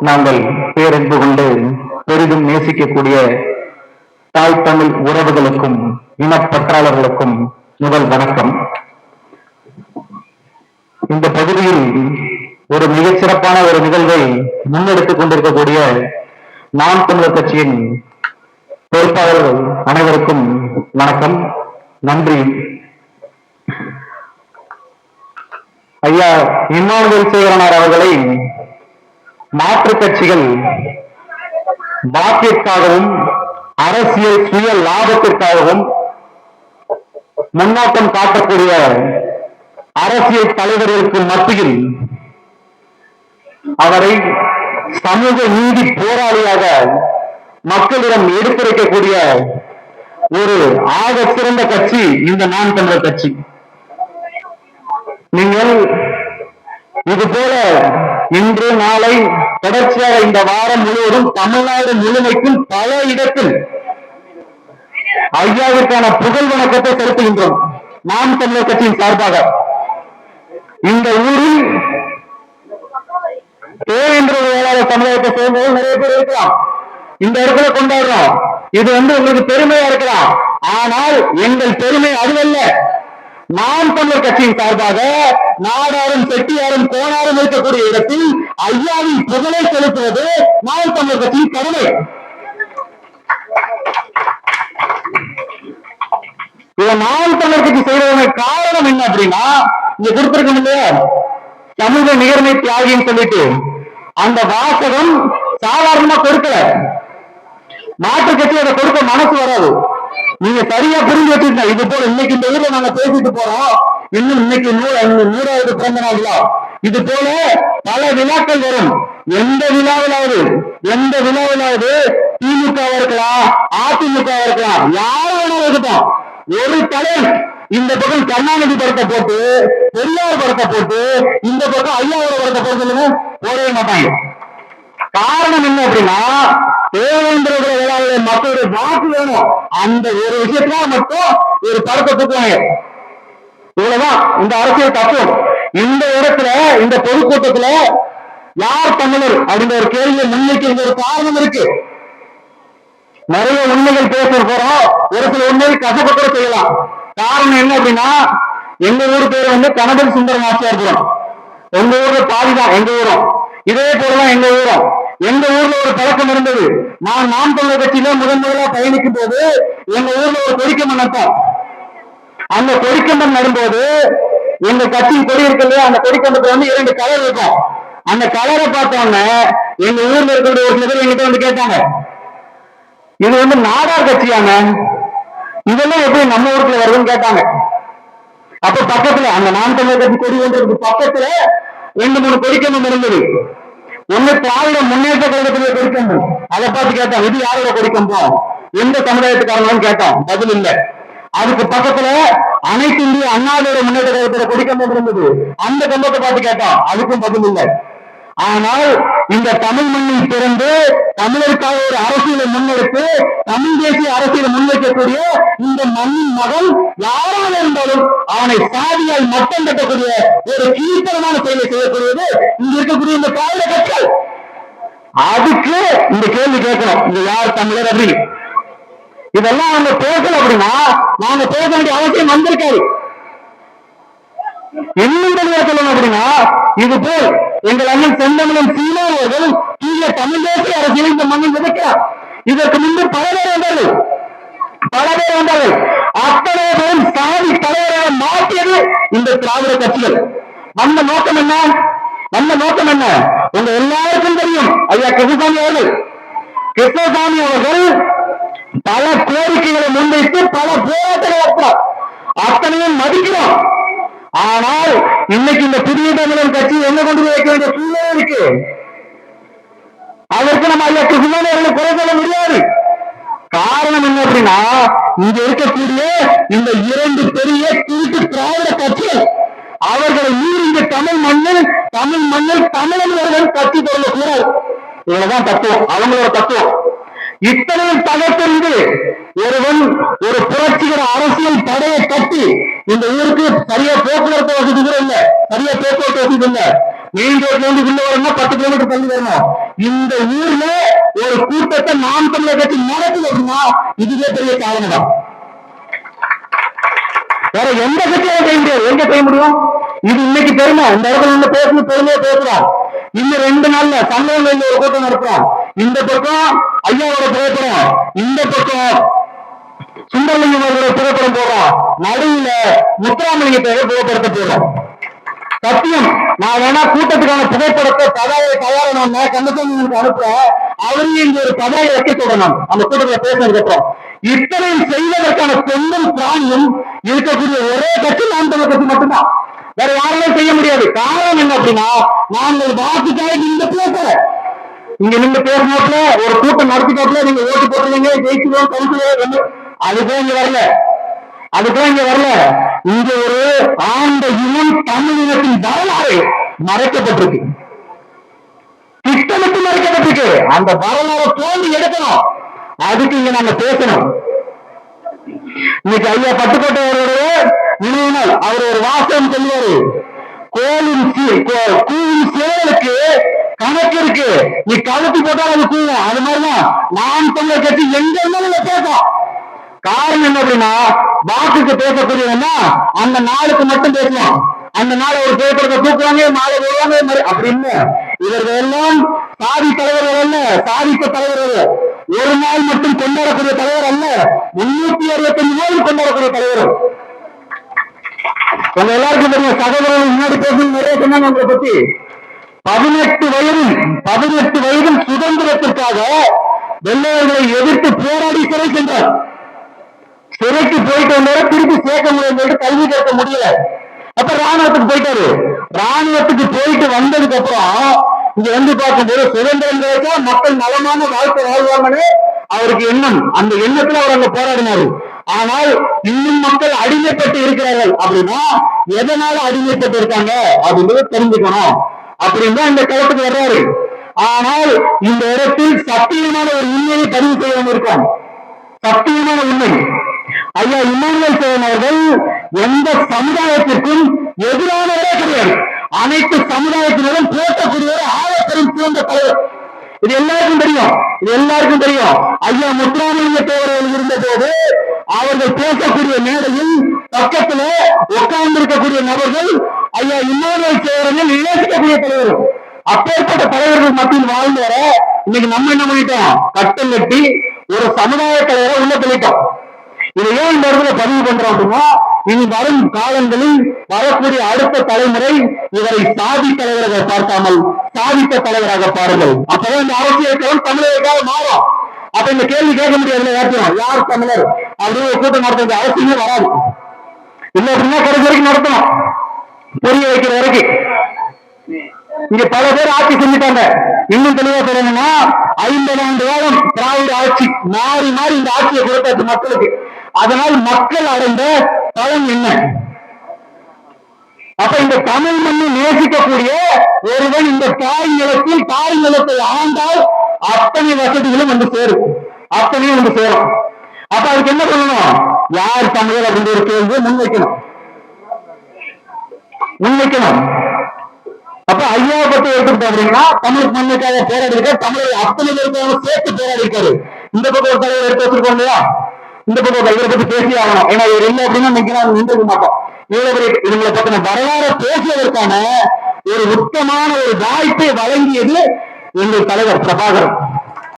நாங்கள் பேரன்பு கொண்டு பெரிதும் நேசிக்கக்கூடிய தாய் தமிழ் உறவுகளுக்கும் இனப்பற்றாளர்களுக்கும் முதல் வணக்கம். இந்த பகுதியில் ஒரு மிகச் சிறப்பான ஒரு நிகழ்வை முன்னெடுத்துக் கொண்டிருக்கக்கூடிய நாம் தமிழர் கட்சியின் பொறுப்பாளர்கள் அனைவருக்கும் வணக்கம். நன்றி. ஐயா இம்மானுவேல் சேகரனார் அவர்களை மாற்றுக் கட்சிகள் வாக்கிற்காகவும் அரசியல் சுய லாபத்திற்காகவும் முன்னோட்டம் காட்டக்கூடிய அரசியல் தலைவர்களுக்கு மத்தியில் அவரை சமூக நீதி போராளியாக மக்களிடம் எடுத்துரைக்கக்கூடிய ஒரு ஆக சிறந்த கட்சி இந்த நான் தமிழர் கட்சி. நீங்கள் இது போல இன்று நாளை தொடர்ச்சியாக இந்த வாரம் முழுவதும் தமிழ்நாடு முழுமைக்கும் பல இடத்தில் ஐயாவிற்கான புகழ் வணக்கத்தை செலுத்துகின்றோம் நாம் தமிழர் கட்சியின் சார்பாக. இந்த ஊரில் தேவேந்திர வேளாளர் சமுதாயத்தை சேர்ந்தவர்கள் நிறைய பேர் இருக்கலாம். இந்த இடத்துல கொண்டாடுறோம். இது வந்து உங்களுக்கு பெருமையா இருக்கலாம். ஆனால் எங்கள் பெருமை அதுவல்ல. நாம் தமிழர் கட்சியின் சார்பாக நாடாரும் செட்டியாரும் கோணாரும் இருக்கக்கூடிய இடத்தில் ஐயாவின் புகழை செலுத்துவது நாம் தமிழர் கட்சியின் கடமை. இதை நாம் தமிழர் கட்சி செய்வதற்கு காரணம் என்ன அப்படின்னா இங்க கொடுத்திருக்கோம் இல்லையா? தமிழக நிகர்மை தியாகின்னு சொல்லிட்டு அந்த வாசகம் சாதாரணமா கொடுக்கல. மாற்று கட்சி அதை கொடுக்க மனசு வராது. நீங்க சரியா புரிஞ்சு வச்சிருக்க இது போல இன்னைக்கு இந்த ஊர்ல நாங்க பேசிட்டு போறோம். இன்னும் இன்னைக்கு நூறு நூறாவது பிறந்த நாள் விழா. இது போல பல விழாக்கள் வரும். எந்த விழாவிலாவது எந்த விழாவிலாவது திமுகவா இருக்கலாம் அதிமுகவா இருக்கலாம். யார் வேணாலும் இருக்கட்டும். ஒரு தலைவர் இந்த பக்கம் கருணாநிதி படத்தை போட்டு பெரியார் படத்தை போட்டு இந்த பக்கம் ஐயாவோட படத்தை போட்டு சொல்லுங்க. போடவே மாட்டாங்க. காரணம் என்ன அப்படின்னா தேவேந்திர வேளாளர் மக்களுடைய வாக்கு வேணும். அந்த ஒரு விஷயத்துல மட்டும் ஒரு படத்தை தூக்குவாங்க இவ்வளவுதான். இந்த அரசியல் தத்துவம். இந்த இடத்துல இந்த பொதுக்கூட்டத்துல யார் தமிழர்? அப்படின்ற ஒரு கேள்வியை முன்வைக்க ஒரு காரணம் இருக்கு. நிறைய உண்மைகள் பேச போறோம். ஒரு சில உண்மைகள் கசப்ப கூட செய்யலாம். காரணம் என்ன அப்படின்னா எங்க ஊர் பேர் வந்து கணபதி சுந்தரம் ஆட்சியார்புரம் எங்க ஊர்ல பாதிதான் எங்க ஊரும். இதே போலதான் எங்க ஊரும். எங்க ஊர்ல ஒரு பழக்கம் இருந்தது. நான் நாம் தமிழர் கட்சியில முதன் முதலா பயணிக்கும் போது எங்க ஊர்ல ஒரு கொடிக்கம்பம் நட்டோம். அந்த கொடிக்கம்பம் நடும்போது எங்க கட்சியின் கொடி இருக்கு இல்லையா அந்த கொடிக்கம்பத்துல வந்து இரண்டு கலர் இருக்கும். அந்த கலரை பார்த்தோன்னே எங்க ஊர்ல இருக்கிற ஒரு சில எங்கிட்ட வந்து கேட்டாங்க. இது வந்து நாடார் கட்சியான இதெல்லாம் எப்படி நம்ம ஊருக்குள்ள வருதுன்னு கேட்டாங்க. அப்ப பக்கத்துல அந்த நாம் தமிழர் கட்சி கொடி ஒன்றுக்கு பக்கத்துல ரெண்டு மூணு கொடிக்கம்பம் இருந்தது. ஒண்ணு திராவிட முன்னேற்ற கழகத்துடைய கொடிக்கம்பம் அதை பார்த்து கேட்டோம் இது யாரோட கொடிக்கம்பம் எந்த சமுதாயத்துக்காரங்களும் கேட்டோம் பதில் இல்லை. அதுக்கு பக்கத்துல அனைத்து இந்திய அண்ணாவோட முன்னேற்ற கழகத்தோட கொடிக்கம்பம் இருந்தது. அந்த கம்பத்தை பார்த்து கேட்டோம் அதுக்கும் பதில் இல்லை. ஆனால் இந்த தமிழ் மண்ணில் பிறந்து தமிழருக்காக ஒரு அரசியலை முன்னெடுத்து தமிழ் தேசிய அரசியலை முன்வைக்கக்கூடிய இந்த மண்ணின் மகன் யாராக இருந்தாலும் அவனை சாதியால் மட்டம் கட்டக்கூடிய ஒரு கீழ்த்தரமான செயலை செய்யக்கூடியது இங்க இருக்கக்கூடிய இந்த திராவிட கட்சிகள் அதுக்கு இந்த கேள்வி கேட்கணும். இங்க யார் தமிழர் அப்படி இதெல்லாம் அவங்க பேசல அப்படின்னா நாங்க பேச வேண்டிய அவசியம் வந்திருக்காரு இன்னும் தெளிவா சொல்லணும் அப்படின்னா இது போல் எங்கள் அண்ணன் செந்தமிழன் சீமான் தீய தமிழ் தேசிய அரசியல் இந்த மண்ணில் விதைக்கிறார் இதற்கு முன்பு பல பேர் வந்தார்கள். பல பேர் வந்தார்கள். அத்தனை பேரும் சாதி தலைவராக மாற்றியது இந்த திராவிட கட்சிகள். வந்த நோக்கம் என்ன? வந்த நோக்கம் என்ன? உங்க எல்லாருக்கும் தெரியும். ஐயா கிருஷ்ணசாமி அவர்கள். கிருஷ்ணசாமி அவர்கள் பல கோரிக்கைகளை முன்வைத்து பல போராட்டங்கள் அத்தனையும் மதிக்கிறோம். ஆனால் இன்னைக்கு இந்த புதிய தமிழன் கட்சி என்ன கொண்டு போய் வைக்க வேண்டிய சூழ்நிலை இருக்கு? அதற்கு நம்ம ஐயா கிருஷ்ணன் குறை சொல்ல முடியாது. காரணம் என்ன அப்படின்னா இங்க இருக்கக்கூடிய இந்த இரண்டு பெரிய திருட்டு திராவிட கட்சிகள் அவர்களை மீறி இந்த தமிழ் மண்ணில் தமிழ் மண்ணில் தமிழர்கள் கட்சி தொடங்க கூடாது இவ்வளவுதான் தத்துவம் அவங்களோட தத்துவம். இத்தனை தகர்த்தெறிந்து ஒருவன் ஒரு புரட்சிகர அரசியல் தடையை கட்டி இந்த ஊருக்கு சரியா போக்குவரத்து வசதி கூட இல்ல. சரியா போக்குவரத்து வசதி இல்ல. மெயின் ரோட்ல இருந்து உள்ள வரணும்னா பத்து கிலோமீட்டர் தள்ளி வரணும். இந்த ஊர்ல ஒரு கூட்டத்தை நாம் தமிழர் கட்சி நடக்குது அப்படின்னா இதுவே பெரிய காரணம். தான் வேற எந்த கட்சியும் செய்ய முடியாது. எங்க செய்ய முடியும்? இது இன்னைக்கு பெருமை. இந்த இடத்துல இருந்து பேசணும் பெருமையா பேசுறோம். இன்னும் ரெண்டு நாள்ல சம்பவம் ஒரு கூட்டம் நடத்துறோம். இந்த பக்கம் ஐயாவோட புகைப்படம் இந்த பக்கம் சுந்தரலிங்கம் அவர்களோட புகைப்படம் போடுறோம் முத்துராமலிங்க பேரை புகைப்படத்தை போடுறோம் சத்தியம் நான் வேணா கூட்டத்துக்கான புகைப்படத்தை பதாயை தயாரான கந்தசாமி அனுப்புறேன். அவரையும் இங்க ஒரு பதாயை வைக்க சொல்லணும் அந்த கூட்டத்துல பேசுறதுக்கு அப்புறம். இத்தனை செய்வதற்கான சொந்தம் பிராணியும் இருக்கக்கூடிய ஒரே கட்சி நாம் தமிழ் கட்சி மட்டும்தான். வேற யாராலும் செய்ய முடியாது. காரணம் என்ன அப்படின்னா நாங்கள் வாக்குக்காக இந்த பேசுறேன் இங்க நின்று பேசினாப்புல ஒரு கூட்டம் நடத்திட்டாப்ல நீங்க ஓட்டு போட்டுருவீங்க ஜெயிச்சுவோம் கவுன்சிலர் அதுக்கும் இங்க வரல. அதுக்கும் இங்க வரல. இங்க ஒரு ஆண்ட இனம் தமிழினத்தின் வரலாறு மறைக்கப்பட்டிருக்கு. திட்டமிட்டு மறைக்கப்பட்டிருக்கு. அந்த வரலாறு தோண்டி எடுக்கணும். அதுக்கு இங்க நம்ம பேசணும். இன்னைக்கு ஐயா பட்டுக்கோட்டை அவருடைய நினைவு நாள். அவர் ஒரு வாசகம் சொல்லுவாரு. கோலின் கணக்கு இருக்கு. நீ கழுத்து போட்டால் அது கூவும். அது மாதிரிதான் நான் தமிழர் கட்சி எங்க இருந்தாலும் இதை பேசும் காரணம் என்ன அப்படின்னா வாக்குக்கு பேசக்கூடியவன்னா அந்த நாளுக்கு மட்டும் பேசுவோம் அந்த நாள் ஒரு பேப்பரத்தை தூக்குவாங்க மாலை போடுவாங்க அப்படின்னு அப்படி இல்ல. இவர்கள் எல்லாம் சாதி தலைவர்கள் அல்ல சாதித்த தலைவர்கள். ஒரு நாள் மட்டும் கொண்டாடக்கூடிய தலைவர் அல்ல முன்னூத்தி அறுபத்தஞ்சு நாள் கொண்டாடக்கூடிய தலைவர். உங்க எல்லாருக்கும் தெரியும் சகோதரர்கள் முன்னாடி பேசணும் நிறைய சொன்னாங்க உங்களை பத்தி. பதினெட்டு வயதில் பதினெட்டு வயதில் சுதந்திரத்திற்காக வெள்ளையர்களை எதிர்த்து போராடி சிறை சென்றார். சிறைக்கு போயிட்டு வந்தவரை திருப்பி சேர்க்க முடியும் கல்வி கேட்க முடியல. அப்ப ராணுவத்துக்கு போயிட்டாரு. ராணுவத்துக்கு போயிட்டு வந்ததுக்கு அப்புறம் இங்க வந்து பார்க்கும்போது சுதந்திரம் கிடைச்சா மக்கள் நலமான வாழ்க்கை வாழ்வாங்கன்னு அவருக்கு எண்ணம். அந்த எண்ணத்துல அவர் அங்க போராடினாரு. ஆனால் இன்னும் மக்கள் அடிமைப்பட்டு இருக்கிறார்கள். அப்படின்னா எதனால அடிமைப்பட்டு இருக்காங்க? அப்படின்றத தெரிஞ்சுக்கணும். அப்படின்னு இந்த களத்துக்கு வர்றாரு. ஆனால் இந்த இடத்தில் சத்தியமான ஒரு உண்மையை பதிவு செய்ய இருக்கோம் சத்தியமான உண்மை. ஐயா இமானுவேல் சேவன் அவர்கள் எந்த சமுதாயத்திற்கும் எதிரானவரே கிடையாது. அனைத்து சமுதாயத்தினரும் போட்டக்கூடிய ஒரு ஆழப்பெரும் சிறந்த தலைவர். இது எல்லாருக்கும் தெரியும். இது எல்லாருக்கும் தெரியும். ஐயா முத்துராமலிங்க தேவர்கள் இருந்த போது அவர்கள் பேசக்கூடிய மேடையில் பக்கத்துல உட்கார்ந்து இருக்கக்கூடிய நபர்கள் ஐயா இன்னொரு சேவர்கள் இழக்கக்கூடிய தலைவர் அப்பேற்பட்ட தலைவர்கள் மத்தியில் வாழ்ந்து வர இன்னைக்கு நம்ம என்ன பண்ணிட்டோம்? கட்டம் கட்டி ஒரு சமுதாய தலைவரை உள்ள தள்ளிட்டோம். இதை ஏன் இந்த இடத்துல பதிவு பண்றோம் அப்படின்னா இனி வரும் காலங்களில் வரக்கூடிய அடுத்த தலைமுறை இவரை சாதி தலைவராக பார்க்காமல் சாதித்த தலைவராக பாருங்கள். அப்பதான் இந்த அரசியல் களம் தமிழர்களுக்காக மாறும். அப்ப இந்த கேள்வி கேட்க முடியாது யாருக்கும் யார் தமிழர்? அப்படின்னு ஒரு கூட்டம் நடத்த வேண்டிய அவசியமே வராது. இல்ல அப்படின்னா கடைசி வரைக்கும் நடத்தணும். புரிய வைக்கிற வரைக்கும். இங்க பல பேர் ஆட்சி செஞ்சுட்டாங்க. இன்னும் தெளிவா சொல்லணும்னா ஐம்பது ஆண்டு காலம் திராவிட ஆட்சி மாறி மாறி இந்த ஆட்சியை கொடுத்தாச்சு மக்களுக்கு. அதனால் மக்கள் அடைந்த பலன் என்ன? அப்ப இந்த தமிழ் மண்ணை நேசிக்கக்கூடிய ஒருவன் இந்த தாய் நிலத்தில் தாய் நிலத்தை ஆண்டால் அத்தனை வசதிகளும் வந்து சேரும். அத்தனையும் வந்து சேரும். அப்ப அதுக்கு என்ன பண்ணணும்? யார் தமிழர் அப்படின்ற ஒரு கேள்வியை முன்வைக்கணும். முன்வைக்கணும் அப்ப ஐயாவை பத்தி எடுத்து பாக்குறீங்கன்னா தமிழ் மண்ணுக்காக போராடி இருக்காரு அத்தனை பேருக்காக சேர்த்து போராடி இருக்காரு இந்த பக்கம் ஒரு தலைவர் எடுத்து வச்சிருக்கோம் இல்லையா? இந்த பக்கம் ஒரு பத்தி பேசி ஆகணும். ஏன்னா இவர் இல்லை அப்படின்னா நிக்கிறோம் நின்றுக்க மாட்டோம். இவ்வளவு பெரிய இவங்களை பத்தின வரலாறு பேசுவதற்கான ஒரு உத்தமான ஒரு வாய்ப்பை வழங்கியது எங்கள் தலைவர் பிரபாகரன்.